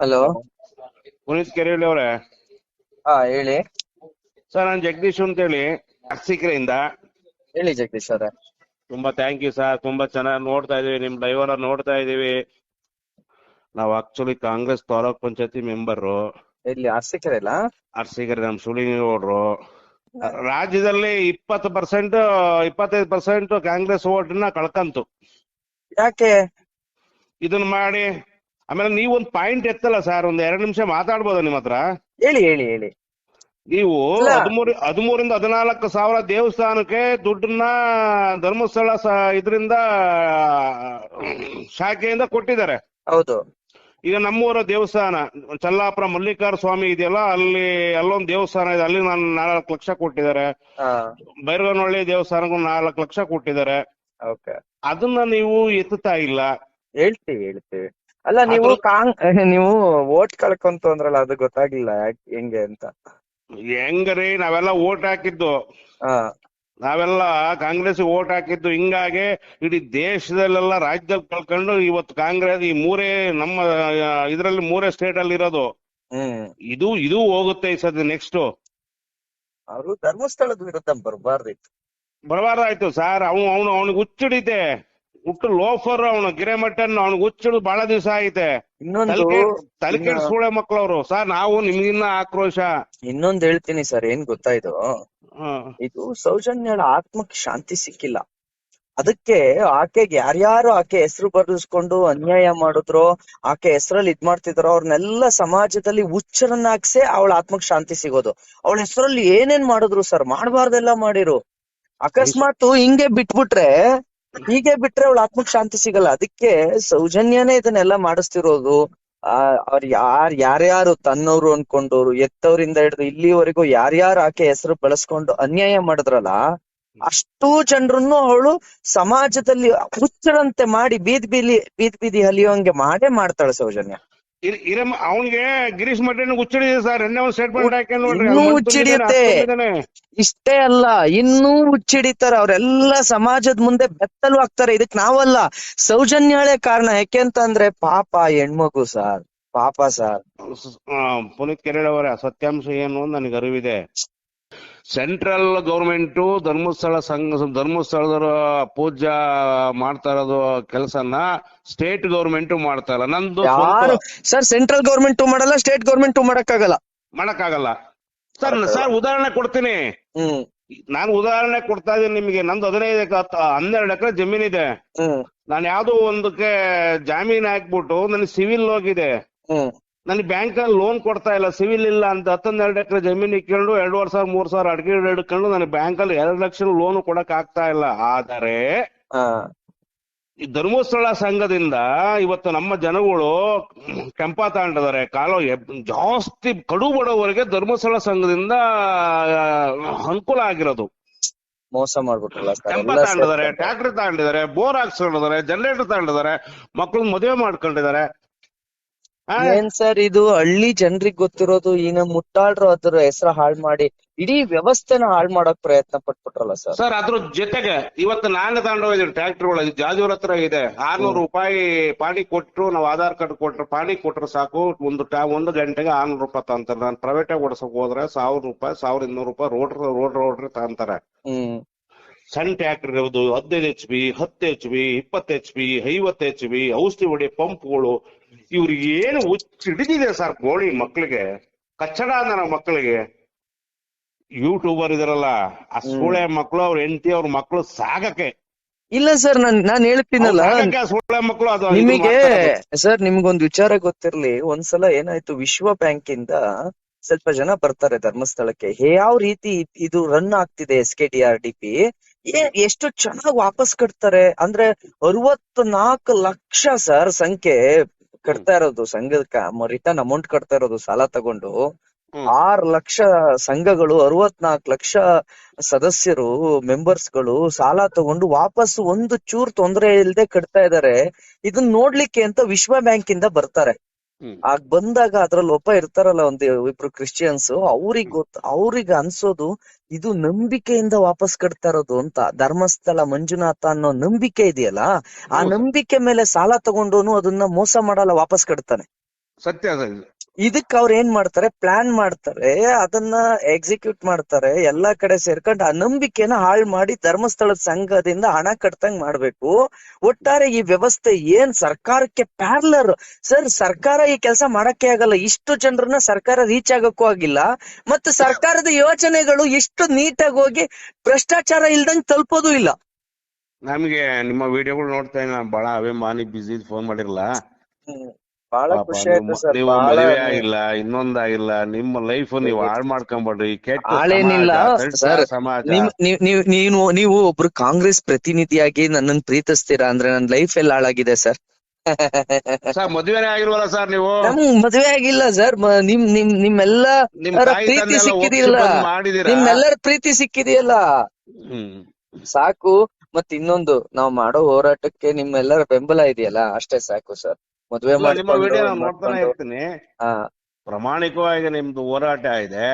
Hello. Puneeth Kerehalli ಅವರೇ. ಹಾ ಹೇಳಿ. ಸರ್ ನಾನು ಜಗದೀಶ್ ಅಂತ ಹೇಳಿ ಅರಸೀಕೆರೆಯಿಂದ. ಹೇಳಿ ಜಗದೀಶ್ ಅವರೇ. ತುಂಬಾ ಥ್ಯಾಂಕ್ ಯು ಸರ್ ತುಂಬಾ ಚೆನ್ನಾಗಿ ನೋಡ್ತಾ ಇದೀವಿ ನಿಮ್ ಡ್ರೈವರ್ ನೋಡ್ತಾ ಇದೀವಿ. ನಾವು ಆಕ್ಚುಲಿ ಕಾಂಗ್ರೆಸ್ ತಾಲೂಕ್ ಪಂಚಾಯತಿ ಮೆಂಬರು ಇಲ್ಲಿ ಅರ್ಸಿಕರೆ ಇಲ್ಲ ಅರಸೀಕೆರೆ ನಮ್ ಸುಳಿಗೌಡ್ರು ರಾಜ್ಯದಲ್ಲಿ ಇಪ್ಪತ್ತು ಪರ್ಸೆಂಟ್ ಇಪ್ಪತ್ತೈದು ಪರ್ಸೆಂಟ್ ಕಾಂಗ್ರೆಸ್ ಓಟ್ನ ಕಳ್ಕಂತು. ಯಾಕೆ? ಇದನ್ನ ಮಾಡಿ ಆಮೇಲೆ ನೀವು ಒಂದು ಪಾಯಿಂಟ್ ಎತ್ತಲ್ಲ ಸರ್ ಒಂದ್ ಎರಡ್ ನಿಮಿಷ ಮಾತಾಡ್ಬೋದ ನಿಮ್ಮ ಹತ್ರ? ಹೇಳಿ ಹೇಳಿ ಹೇಳಿ. ನೀವು. ಹದಿಮೂರು ಹದಿಮೂರಿಂದ ಹದಿನಾಲ್ಕು ಸಾವಿರ ದೇವಸ್ಥಾನಕ್ಕೆ ದುಡ್ಡನ್ನ ಧರ್ಮಸ್ಥಳ ಇದರಿಂದ ಶಾಖೆಯಿಂದ ಕೊಟ್ಟಿದ್ದಾರೆ. ಹೌದು. ಈಗ ನಮ್ಮೂರ ದೇವಸ್ಥಾನ ಚಲ್ಲಾಪುರ ಮಲ್ಲಿಕಾರ್ ಸ್ವಾಮಿ ಇದೆಯಲ್ಲ ಅಲ್ಲಿ ಅಲ್ಲೊಂದು ದೇವಸ್ಥಾನ ಇದೆ ಅಲ್ಲಿ ನಾನು ನಾಲ್ಕು ಲಕ್ಷ ಕೊಟ್ಟಿದ್ದಾರೆ. ಬೈರಗನಹಳ್ಳಿ ದೇವಸ್ಥಾನಕ್ಕೂ ನಾಲ್ಕು ಲಕ್ಷ ಕೊಟ್ಟಿದ್ದಾರೆ. ಅದನ್ನ ನೀವು ಎತ್ತುತ್ತಾ ಇಲ್ಲ? ಹೇಳ್ತೀವಿ ಹೇಳ್ತೀವಿ. ಅಲ್ಲ ನೀವು ಕಾಂಗ್ ನೀವು ಓಟ್ ಕಳ್ಕೊಂತು ಅಂದ್ರಲ್ಲ ಅದು ಗೊತ್ತಾಗ್ಲಿಲ್ಲ ಹೆಂಗೆ ಅಂತ. ಹೆಂಗ್ರಿ ನಾವೆಲ್ಲ ಓಟ್ ಹಾಕಿದ್ದು. ನಾವೆಲ್ಲ ಕಾಂಗ್ರೆಸ್ ಓಟ್ ಹಾಕಿದ್ದು ಹಿಂಗಾಗಿ ಇಡೀ ದೇಶದಲ್ಲೆಲ್ಲ ರಾಜ್ಯದಲ್ಲಿ ಕಳ್ಕೊಂಡು ಇವತ್ತು ಕಾಂಗ್ರೆಸ್ ಈ ಮೂರೇ ನಮ್ಮ ಇದರಲ್ಲಿ ಮೂರೇ ಸ್ಟೇಟ್ ಅಲ್ಲಿ ಇರೋದು. ಇದು ಇದು ಹೋಗುತ್ತೆ ಈ ಸದ್ಯ ನೆಕ್ಸ್ಟ್ ಅವರು ಧರ್ಮಸ್ಥಳದ ವಿರುದ್ಧ ಬರಬಾರ್ದಿತ್ತು. ಬರಬಾರ್ದಾಯ್ತು ಸರ್ ಅವನು ಅವನು ಅವನಿಗೆ ಹುಚ್ಚಿಡಿತೆ. ಹುಟ್ಟು ಲೋಫರ್ ಅವನು ಗಿರೆಮಟ್ಟನ್ ಅವ್ನಿಗೆ ಹುಚ್ಚಿಡು ಬಹಳ ದಿವಸ ಐತೆ ಇನ್ನೊಂದು ತಲೆ ಕೆಡ್ ಇನ್ನ- ಸೂಳೆ ಮಕ್ಕಳವ್ರು ಸರ್ ನಾವು ನಿಮ್ಗಿನ್ನ ಆಕ್ರೋಶ. ಇನ್ನೊಂದ್ ಹೇಳ್ತೀನಿ ಸರ್ ಏನ್ ಗೊತ್ತಾ ಇದು? ಸೌಜನ್ಯ ಇದು ಸೌಜನ್ಯಳ ಆತ್ಮಕ್ಕೆ ಶಾಂತಿ ಸಿಕ್ಕಿಲ್ಲ. ಅದಕ್ಕೆ ಆಕೆಗೆ ಯಾರ್ಯಾರು ಆಕೆ ಹೆಸರು ಬರ್ದಿಸ್ಕೊಂಡು ಅನ್ಯಾಯ ಮಾಡಿದ್ರು ಆಕೆ ಹೆಸರಲ್ಲಿ ಇದ್ ಮಾಡ್ತಿದ್ರು ಅವ್ರನ್ನೆಲ್ಲ ಸಮಾಜದಲ್ಲಿ ಹುಚ್ಚರನ್ನ ಹಾಕ್ಸೆ ಅವಳ ಆತ್ಮಕ್ ಶಾಂತಿ ಸಿಗೋದು. ಅವಳ ಹೆಸರಲ್ಲಿ ಏನೇನ್ ಮಾಡಿದ್ರು ಸರ್? ಮಾಡಬಾರ್ದೆಲ್ಲ ಮಾಡಿರು. ಅಕಸ್ಮಾತ್ ಹಿಂಗೆ ಬಿಟ್ಬಿಟ್ರೆ ಹೀಗೆ ಬಿಟ್ರೆ ಅವಳ ಆತ್ಮಕ್ ಶಾಂತಿ ಸಿಗಲ್ಲ. ಅದಕ್ಕೆ ಸೌಜನ್ಯನೇ ಇದನ್ನೆಲ್ಲ ಮಾಡಿಸ್ತಿರೋದು. ಆ, ಅವ್ರ ಯಾರ್ ಯಾರ್ಯಾರು ತನ್ನವ್ರು ಅನ್ಕೊಂಡವ್ರು ಎತ್ತವ್ರಿಂದ ಹಿಡಿದು ಇಲ್ಲಿವರೆಗೂ ಯಾರ್ಯಾರು ಆಕೆ ಹೆಸರು ಬಳಸ್ಕೊಂಡು ಅನ್ಯಾಯ ಮಾಡಿದ್ರಲ್ಲ, ಅಷ್ಟು ಜನರನ್ನು ಅವಳು ಸಮಾಜದಲ್ಲಿ ಹುಚ್ಚಳಂತೆ ಮಾಡಿ ಬೀದಿ ಬೀದಿ ಬೀದಿ ಬೀದಿ ಹಲಿಯೋಂಗೆ ಮಾಡೇ ಮಾಡ್ತಾಳೆ ಸೌಜನ್ಯ. ಇರಮ್ಮ ಅವನಿಗೆ ಗಿರೀಶ್ ಮಠನ್ ಹುಚ್ಚಿಡಿದೆ ಸರ್. ಎಣ್ಣೆ ಒಂದು ಸ್ಟೇಟ್ಮೆಂಟ್ ಹಾಕಿ ನೋಡ್ರಿ. ಇನ್ನೂ ಹುಚ್ಚಿಡಿಯುತ್ತೆ. ಇಷ್ಟೇ ಅಲ್ಲ ಇನ್ನೂ ಹುಚ್ಚಿಡಿತಾರ. ಅವರೆಲ್ಲ ಸಮಾಜದ ಮುಂದೆ ಬೆತ್ತಲು ಆಗ್ತಾರೆ ಇದಕ್ ನಾವಲ್ಲ ಸೌಜನ್ಯಳೆ ಕಾರಣ. ಯಾಕೆ ಅಂತಂದ್ರೆ ಪಾಪ ಹೆಣ್ಮಗು ಸಾರ್. ಪಾಪ ಸಾರ್. ಪುನೀತ್ ಕೆರೆಡವರ ಅವರ ಸತ್ಯಾಂಶ ಏನು ಅಂತ ನನಗೆ ಅರಿವಿದೆ ಸೆಂಟ್ರಲ್ ಗೌರ್ಮೆಂಟ್ ಧರ್ಮಸ್ಥಳ ಸಂಘ ಧರ್ಮಸ್ಥಳದ ಪೂಜಾ ಮಾಡ್ತಾ ಇರೋದು ಕೆಲಸನ ಸ್ಟೇಟ್ ಗೌರ್ಮೆಂಟ್ ಮಾಡ್ತಾ ಇಲ್ಲ. ನಂದು ಯಾರು? ಸರ್ ಸೆಂಟ್ರಲ್ ಗೌರ್ಮೆಂಟ್ ಮಾಡಲ್ಲ ಸ್ಟೇಟ್ ಗೌರ್ಮೆಂಟ್ ಮಾಡಕ್ಕಾಗಲ್ಲ. ಮಾಡಕ್ಕಾಗಲ್ಲ. ಸರ್ ಸರ್ ಉದಾಹರಣೆ ಕೊಡ್ತೀನಿ. ಹ್ಮ್. ನಾನು ಉದಾಹರಣೆ ಕೊಡ್ತಾ ಇದೀನಿ ನಿಮಗೆ. ನಂದು ಹದಿನೈದು ಹನ್ನೆರಡು ಎಕರೆ ಜಮೀನಿದೆ ಹ್ಮ್. ನಾನು ಯಾವ್ದೋ ಒಂದಕ್ಕೆ ಜಾಮೀನ್ ಹಾಕ್ಬಿಟ್ಟು ನನಗೆ ಸಿವಿಲ್ ಹೋಗಿದೆ. ಹ್ಮ್. ನನಗೆ ಬ್ಯಾಂಕ್ ಅಲ್ಲಿ ಲೋನ್ ಕೊಡ್ತಾ ಇಲ್ಲ ಸಿವಿಲ್ ಇಲ್ಲ ಅಂತ ಹತ್ತೊಂದೆರಡು ಎಕರೆ ಜಮೀನ್ ಇಟ್ಕೊಂಡು ಎರಡುವರೆ ಸಾವಿರ ಮೂರ್ ಸಾವಿರ ಅಡಿಕೆ ಹಿಡ್ಕೊಂಡು ನನಗೆ ಬ್ಯಾಂಕ್ ಅಲ್ಲಿ ಎರಡು ಲಕ್ಷ ಲೋನ್ ಕೊಡಕ್ ಆಗ್ತಾ ಇಲ್ಲ. ಆದರೆ ಈ ಧರ್ಮಸ್ಥಳ ಸಂಘದಿಂದ ಇವತ್ತು ನಮ್ಮ ಜನಗಳು ಕೆಂಪ ತಾಂಡಿದ್ದಾರೆ ಕಾಲ ಜಾಸ್ತಿ ಕಡು ಬಡವರಿಗೆ ಧರ್ಮಸ್ಥಳ ಸಂಘದಿಂದ ಅನುಕೂಲ ಆಗಿರೋದು. ಮೋಸ ಮಾಡ್ಬಿಟ್ರಲ್ಲ ಕೆಂಪ ಸೇರ್ಕೊಂಡು. ಟ್ರ್ಯಾಕ್ಟರ್ ತಾಂಡಿದ್ದಾರೆ ಬೋರ್ ಹಾಕ್ಸ್ಕೊಂಡಿದ್ದಾರೆ ಜನರೇಟರ್ ತಾಂಡಿದ್ದಾರೆ ಮಕ್ಕಳು ಮದುವೆ ಮಾಡ್ಕೊಂಡಿದ್ದಾರೆ. ಏನ್ ಸರ್ ಇದು ಹಳ್ಳಿ ಜನರಿಗೆ ಗೊತ್ತಿರೋದು ಈ ನಮ್ ಮುಟ್ಟಾಳ್ರು ಅದ್ರ ಹೆಸರು ಹಾಳ್ ಮಾಡಿ ಇಡೀ ವ್ಯವಸ್ಥೆನ ಹಾಳ್ ಮಾಡಕ್ ಪ್ರಯತ್ನ ಪಟ್ಬಿಟ್ರಲ್ಲ ಸರ್? ಸರ್ ಅದ್ರ ಜೊತೆಗೆ ಇವತ್ತು ನಾನು ತಗೊಂಡೋಗಿದ್ದೀನಿ ಟ್ರ್ಯಾಕ್ಟರ್ಗಳು. ಜಾಜೂರ್ ಹತ್ರ ಇದೆ. ಆರ್ನೂರು ರೂಪಾಯಿ ಪಾಣಿ ಕೊಟ್ರು ನಾವು ಆಧಾರ್ ಕಾರ್ಡ್ ಕೊಟ್ರು ಪಾಣಿ ಕೊಟ್ರು ಸಾಕು. ಒಂದು ಟಾ ಒಂದು ಗಂಟೆಗೆ ಆರ್ನೂರು ರೂಪಾಯಿ ತಗೊಂತಾರೆ. ನಾನು ಪ್ರೈವೇಟ್ ಆಗಿ ಓಡಿಸಕ್ ಹೋದ್ರೆ ಸಾವಿರ ರೂಪಾಯಿ ಸಾವಿರ ಇನ್ನೂರು ರೂಪಾಯಿ ರೋಡ್ ರೋಡ್ ರೋಡ್ರಿ ತಗೊಂತಾರೆ. ಹ್ಮ್. ಸಣ್ಣ ಟ್ರ್ಯಾಕ್ಟರ್ ಇರೋದು ಹದಿನೈದು ಎಚ್ ಪಿ ಹತ್ತು ಎಚ್ ಪಿ ಇಪ್ಪತ್ತು ಎಚ್ ಪಿ ಐವತ್ತು ಎಚ್ ಪಿ ಔಷಧಿ ಹೊಡಿ ಪಂಪ್ಗಳು ಇವ್ರಿಗೆ ಏನು ಹಿಡಿದಿದೆ ಸರ್ ಕೋಳಿ ಮಕ್ಕಳಿಗೆ ಕಚ್ಚಡ ಅಂದ್ರೆ ಮಕ್ಕಳಿಗೆ ಯೂಟ್ಯೂಬರ್ ಇದಾರಲ್ಲ ಆ ಸೂಳೆ ಮಕ್ಕಳು ಅವ್ರ ಹೆಂಡತಿ ಅವ್ರ ಮಕ್ಕಳು ಸಾಗಕ್ಕೆ. ಇಲ್ಲ ಸರ್ ನಾನ್ ನಾನ್ ಹೇಳ್ತೀನಲ್ಲ. ಸೂಳೆ ಮಕ್ಕಳು ಅದು ನಿಮಗೆ. ಸರ್ ನಿಮ್ಗೊಂದು ವಿಚಾರ ಗೊತ್ತಿರ್ಲಿ. ಒಂದ್ಸಲ ಏನಾಯ್ತು ವಿಶ್ವ ಬ್ಯಾಂಕ್ ಇಂದ ಸ್ವಲ್ಪ ಜನ ಬರ್ತಾರೆ ಧರ್ಮಸ್ಥಳಕ್ಕೆ. ಯಾವ ರೀತಿ ಇದು ರನ್ ಆಗ್ತಿದೆ S K T R D P ಎಷ್ಟು ಚೆನ್ನಾಗಿ ವಾಪಸ್ ಕಟ್ತಾರೆ? ಅಂದ್ರೆ ಅರವತ್ನಾಲ್ಕು ಲಕ್ಷ ಸರ್ ಸಂಖ್ಯೆ. ಕಟ್ತಾ ಇರೋದು ಸಂಘಕ್ಕ ರಿಟರ್ನ್ ಅಮೌಂಟ್ ಕಟ್ತಾ ಇರೋದು ಸಾಲ ತಗೊಂಡು. ಆರ್ ಲಕ್ಷ ಸಂಘಗಳು ಅರವತ್ನಾಲ್ಕು ಲಕ್ಷ ಸದಸ್ಯರು ಮೆಂಬರ್ಸ್ಗಳು ಸಾಲ ತಗೊಂಡು ವಾಪಸ್ ಒಂದು ಚೂರ್ ತೊಂದರೆ ಇಲ್ಲದೆ ಕಟ್ತಾ ಇದಾರೆ ಇದನ್ನ ನೋಡ್ಲಿಕ್ಕೆ ಅಂತ ವಿಶ್ವ ಬ್ಯಾಂಕ್ ಇಂದ ಬರ್ತಾರೆ. ಆಗ ಬಂದಾಗ ಅದ್ರಲ್ಲಿ ಒಬ್ಬ ಇರ್ತಾರಲ್ಲ ಒಂದ್ ಇಬ್ರು ಕ್ರಿಶ್ಚಿಯನ್ಸ್ ಅವ್ರಿಗ್ ಗೊತ್ತ ಅವ್ರಿಗ್ ಅನ್ಸೋದು ಇದು ನಂಬಿಕೆಯಿಂದ ವಾಪಸ್ ಕಟ್ತಾ ಇರೋದು ಅಂತ. ಧರ್ಮಸ್ಥಳ ಮಂಜುನಾಥ ಅನ್ನೋ ನಂಬಿಕೆ ಇದೆಯಲ್ಲ ಆ ನಂಬಿಕೆ ಮೇಲೆ ಸಾಲ ತಗೊಂಡೋನು ಅದನ್ನ ಮೋಸ ಮಾಡಲ್ಲ ವಾಪಸ್ ಕಟ್ತಾನೆ. ಸತ್ಯ. ಇದಕ್ ಅವ್ರ ಏನ್ ಮಾಡ್ತಾರೆ? ಪ್ಲಾನ್ ಮಾಡ್ತಾರೆ ಅದನ್ನ ಎಕ್ಸಿಕ್ಯೂಟ್ ಮಾಡ್ತಾರೆ ಎಲ್ಲಾ ಕಡೆ ಸೇರ್ಕೊಂಡು ಆ ನಂಬಿಕೆನ ಹಾಳ್ ಮಾಡಿ ಧರ್ಮಸ್ಥಳದ ಸಂಘದಿಂದ ಹಣ ಕಟ್ತಂಗ್ ಮಾಡ್ಬೇಕು. ಒಟ್ಟಾರೆ ಈ ವ್ಯವಸ್ಥೆ ಏನ್ ಸರ್ಕಾರಕ್ಕೆ ಪ್ಯಾರ್ಲರ್ ಸರ್ ಸರ್ಕಾರ ಈ ಕೆಲಸ ಮಾಡಕ್ಕೆ ಆಗಲ್ಲ. ಇಷ್ಟು ಜನರನ್ನ ಸರ್ಕಾರ ರೀಚ್ ಆಗಕ್ಕೂ ಆಗಿಲ್ಲ. ಮತ್ತೆ ಸರ್ಕಾರದ ಯೋಜನೆಗಳು ಇಷ್ಟು ನೀಟಾಗಿ ಹೋಗಿ ಭ್ರಷ್ಟಾಚಾರ ಇಲ್ದಂಗ್ ತಲುಪೋದು ಇಲ್ಲ. ನಮ್ಗೆ ನಿಮ್ಮ ವಿಡಿಯೋಗಳು ನೋಡ್ತಾ ಬಹಳ ಅಭಿಮಾನಿ ಬಿಸಿ ಫೋನ್ ಮಾಡಿರಲ್ಲ ಬಹಳ ಖುಷಿ ಆಯ್ತು ಸರ್ ನೀವು ಮದುವೆ ಆಗಿಲ್ಲ ಇನ್ನೊಂದಾಗಿಲ್ಲ ನಿಮ್ಮ ಲೈಫ್ ನೀವು ಹಾಳ್ ಮಾಡ್ಕೊಂಬಡ್ರಿ ಹಾಳೇನಿಲ್ಲ, ಸರ್. ನೀವು ನೀವ್ ನೀವ್ ನೀನು ನೀವು ಒಬ್ರು ಕಾಂಗ್ರೆಸ್ ಪ್ರತಿನಿಧಿಯಾಗಿ ನನ್ನನ್ನು ಪ್ರೀತಿಸ್ತೀರಾ ಅಂದ್ರೆ ನನ್ ಲೈಫ್ ಎಲ್ಲ ಹಾಳಾಗಿದೆ ಸರ್. ಸರ್ ಮದುವೆನೇ ಆಗಿಲ್ವಲ್ಲ ಸರ್ ನೀವು? ಮದ್ವೆ ಆಗಿಲ್ಲ ಸರ್ ನಿಮ್ ನಿಮ್ ನಿಮ್ಮೆಲ್ಲ ನಿಮ್ ಪ್ರೀತಿ ಸಿಕ್ಕಿದೆಯಲ್ಲ ನಿಮ್ಮೆಲ್ಲರ ಪ್ರೀತಿ ಸಿಕ್ಕಿದೆಯಲ್ಲ. ಸಾಕು ಮತ್ ಇನ್ನೊಂದು ನಾವ್ ಮಾಡೋ ಹೋರಾಟಕ್ಕೆ ನಿಮ್ಮೆಲ್ಲರ ಬೆಂಬಲ ಇದೆಯಲ್ಲ ಅಷ್ಟೇ ಸಾಕು ಸರ್. ಮದ್ವೆ ವಿಡಿಯೋ ನೋಡ್ತಾನೆ ಇರ್ತೀನಿ. ಪ್ರಾಮಾಣಿಕವಾಗಿ ನಿಮ್ದು ಹೋರಾಟ ಇದೆ.